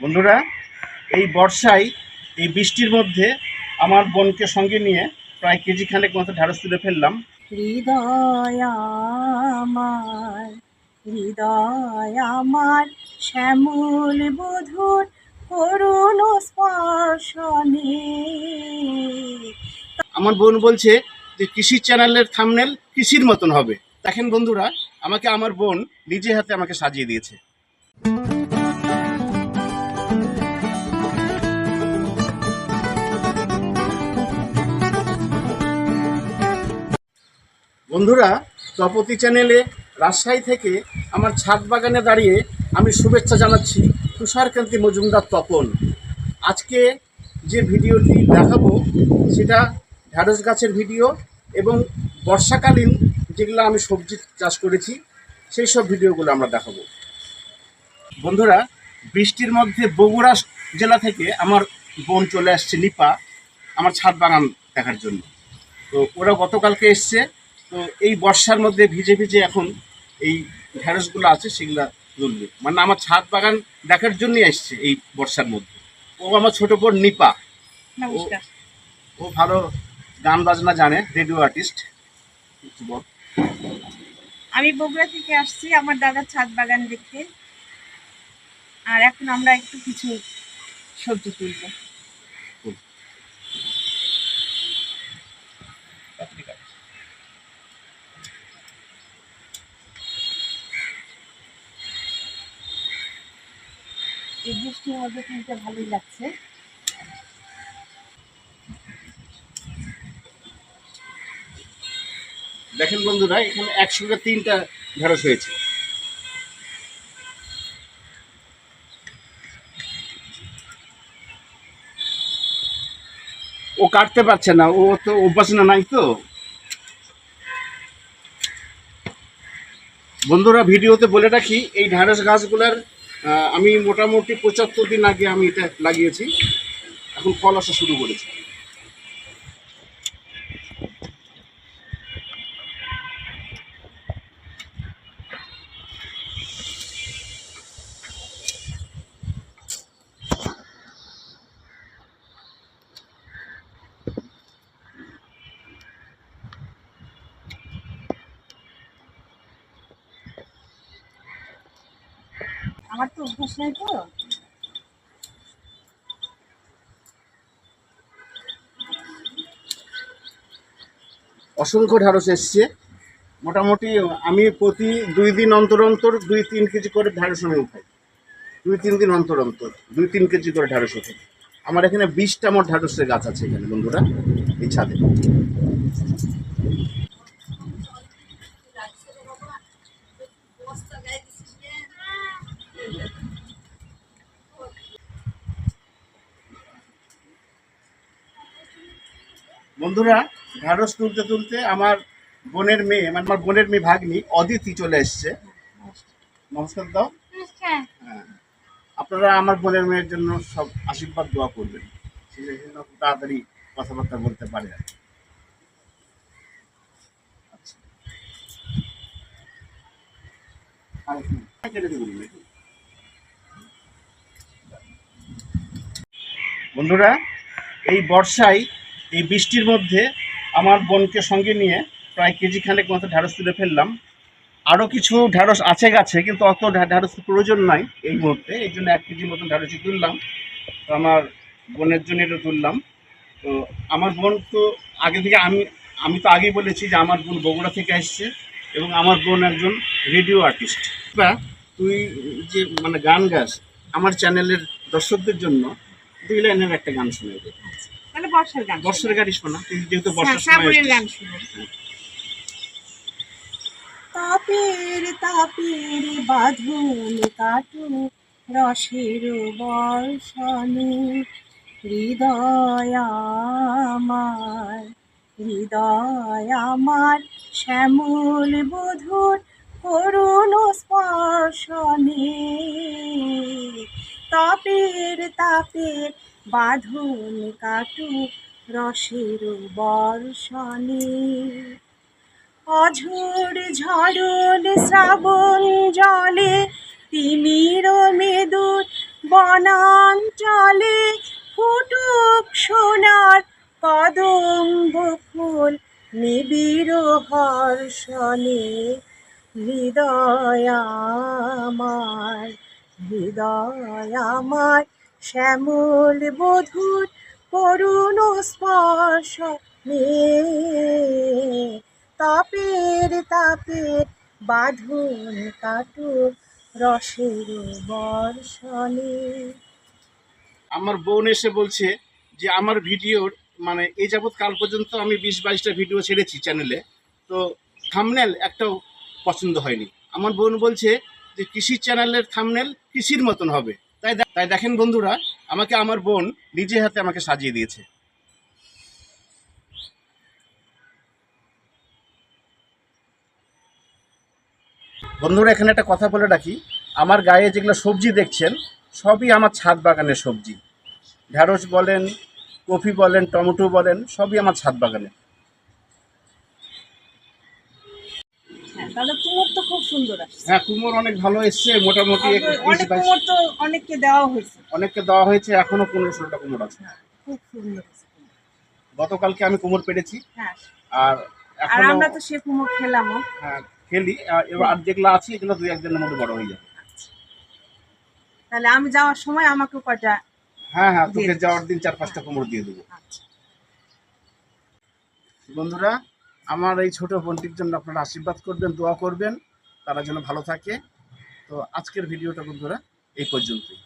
বন্ধুরা এই বর্ষায় এই বৃষ্টির মধ্যে আমার বোনকে সঙ্গে নিয়ে প্রায় কেজি খানেক মতো ঢাড়স তুলে ফেললাম। হৃদয় আমার হৃদয় আমার শ্যামল বধুর করুণ স্পর্শনে। আমার বোন বলছে যে কৃষি চ্যানেলের থামনেল কৃষির মতন হবে। দেখেন বন্ধুরা আমাকে আমার বোন নিজে হাতে আমাকে সাজিয়ে দিয়েছে। বন্ধুরা, তপতি চ্যানেলে রাজশাহী থেকে আমার ছাদ বাগানে দাঁড়িয়ে আমি শুভেচ্ছা জানাচ্ছি তুষারকান্তি মজুমদার তপন। আজকে যে ভিডিওটি দেখাবো, সেটা ঢ্যাঁড়স গাছের ভিডিও এবং বর্ষাকালীন যেগুলো আমি সবজি চাষ করেছি, সেই সব ভিডিওগুলো আমরা দেখাবো। বন্ধুরা, বৃষ্টির মধ্যে বগুড়া জেলা থেকে আমার বোন চলে আসছে নিপা, আমার ছাদ বাগান দেখার জন্য। তো ওরা গতকালকে এসছে তো এই বর্ষার মধ্যে ভিজে ভিজে এখন এই ঢ্যাঁড়সগুলো আছে সেগুলা তুলবে মানে আমার ছাদ বাগান দেখার জন্যই এসছে এই বর্ষার মধ্যে। ও আমার ছোট বোন নিপা। ও ভালো গান বাজনা জানে রেডিও আর্টিস্ট। আমি বগুড়া থেকে আসছি আমার দাদার ছাদ বাগান দেখতে। আর এখন আমরা একটু কিছু সবজি তুলবো। এই বৃষ্টির মধ্যে তুলতে ভালোই লাগছে। দেখেন বন্ধুরা, এখানে একসঙ্গে তিনটা ঢেঁড়স হয়েছে। ও কাটতে পারছে না, ও তো উপাসনা নাই তো? বন্ধুরা, ভিডিওতে বলে রাখি, এই ঢ্যাঁড়স গাছগুলার আমি মোটামুটি পঁচাত্তর দিন আগে আমি এটা লাগিয়েছি। এখন ফল আসা শুরু করেছে। আমার তো অভ্যাস নাই তো। অসংখ্য ঢ্যাঁড়স এসছে। মোটামুটি আমি প্রতি দুই দিন অন্তর অন্তর দুই তিন কেজি করে ঢ্যাঁড়স আমি উঠাই। দুই তিন দিন অন্তর অন্তর দুই তিন কেজি করে ঢ্যাঁড়স উঠে আমার এখানে বিশটা মোট ঢ্যাঁড়সের গাছ আছে এখানে বন্ধুরা, এই ছাদে। বন্ধুরা ঢ্যাঁড়স তুলতে তুলতে আমার বোনের মেয়ে মানে আমার বোনের মেয়ে ভাগ্নি অদিতি চলে এসছে নমস্কার দাও হ্যাঁ। আপনারা আমার বোনের মেয়ের জন্য সব আশীর্বাদ দোয়া করবেন সে যেন খুব তাড়াতাড়ি কথাবার্তা বলতে পারে আর? বন্ধুরা এই বর্ষায় এই বৃষ্টির মধ্যে আমার বোনকে সঙ্গে নিয়ে প্রায় কেজি খানেক মতো ঢ্যাঁড়স তুলে ফেললাম। আরও কিছু ঢ্যাঁড়স আছে গাছে, কিন্তু অত ঢ্যা- ঢ্যাঁড়স প্রয়োজন নাই এই মুহূর্তে। এই জন্য এক কেজি মতন ঢ্যাঁড়সই তুললাম। তো আমার বোনের জন্য এটা তুললাম। তো আমার বোন তো আগে থেকে আমি আমি তো আগেই বলেছি যে আমার বোন বগুড়া থেকে আসছে এবং আমার বোন একজন রেডিও আর্টিস্ট। বা তুই যে মানে গান গাস, আমার চ্যানেলের দর্শকদের জন্য দুই লাইনের একটা গান শুনে বর্ষার গান বর্ষার শোনা যেহেতু হ্যাঁ, বর্ষার সময় গান শুনো। তাপের তাপের বাঁধন কাটু রসের বর্ষণে হৃদয় আমার হৃদয় আমার শ্যামল বধুর করুণ স্পর্শনে। তাপের তাপের বাঁধন কাটু রসের বর্ষণে। অঝোর ঝড়ল শ্রাবণ জলে তিমির মেদুর বনাঞ্চলে ফুটুক সোনার কদম ফুল নিবিড় হর্ষণে। হৃদয় আমার হৃদয় আমার শ্যামল বধুর করুণ স্পর্শ তাপের তাপের বাঁধন কাটু রসের বর্ষণে। আমার বোন এসে বলছে যে, আমার ভিডিওর মানে এই যাবৎ কাল পর্যন্ত আমি বিশ বাইশটা ভিডিও ছেড়েছি চ্যানেলে, তো থামনেল একটাও পছন্দ হয়নি। আমার বোন বলছে যে, কৃষি চ্যানেলের থামনেল কৃষির মতন হবে। তাই তাই দেখেন বন্ধুরা, আমাকে আমার বোন নিজে হাতে আমাকে সাজিয়ে দিয়েছে। বন্ধুরা, এখানে একটা কথা বলে রাখি। আমার গায়ে যেগুলো সবজি দেখছেন, সবই আমার ছাদ বাগানের সবজি। ঢ্যাঁড়স বলেন কফি বলেন, টমেটো বলেন, সবই আমার ছাদ বাগানে তাহলে কুমোর তো খুব সুন্দর আসছে। হ্যাঁ কুমোর অনেক ভালো এসছে মোটামুটি অনেক কুমোর তো অনেককে দেওয়া হয়েছে। অনেককে দেওয়া হয়েছে এখনও পনেরো ষোলোটা কুমোর আছে। খুব সুন্দর গতকালকে আমি কুমোর পেরেছি। হ্যাঁ আর আর আমরা তো সে কুমোর খেলামও। হ্যাঁ, খেলি। আর এবার আর যেগুলো আছে এগুলো দুই একদিনের মধ্যে বড় হয়ে যাবে। তাহলে আমি যাওয়ার সময় আমাকে কটা হ্যাঁ হ্যাঁ তোকে যাওয়ার দিন চার পাঁচটা কুমোর দিয়ে দেবো। আচ্ছা। বন্ধুরা আমার এই ছোট বোনটির জন্য আপনারা আশীর্বাদ করবেন, দোয়া করবেন। তারা যেন ভালো থাকে। তো আজকের ভিডিওটা বন্ধুরা, এই পর্যন্তই।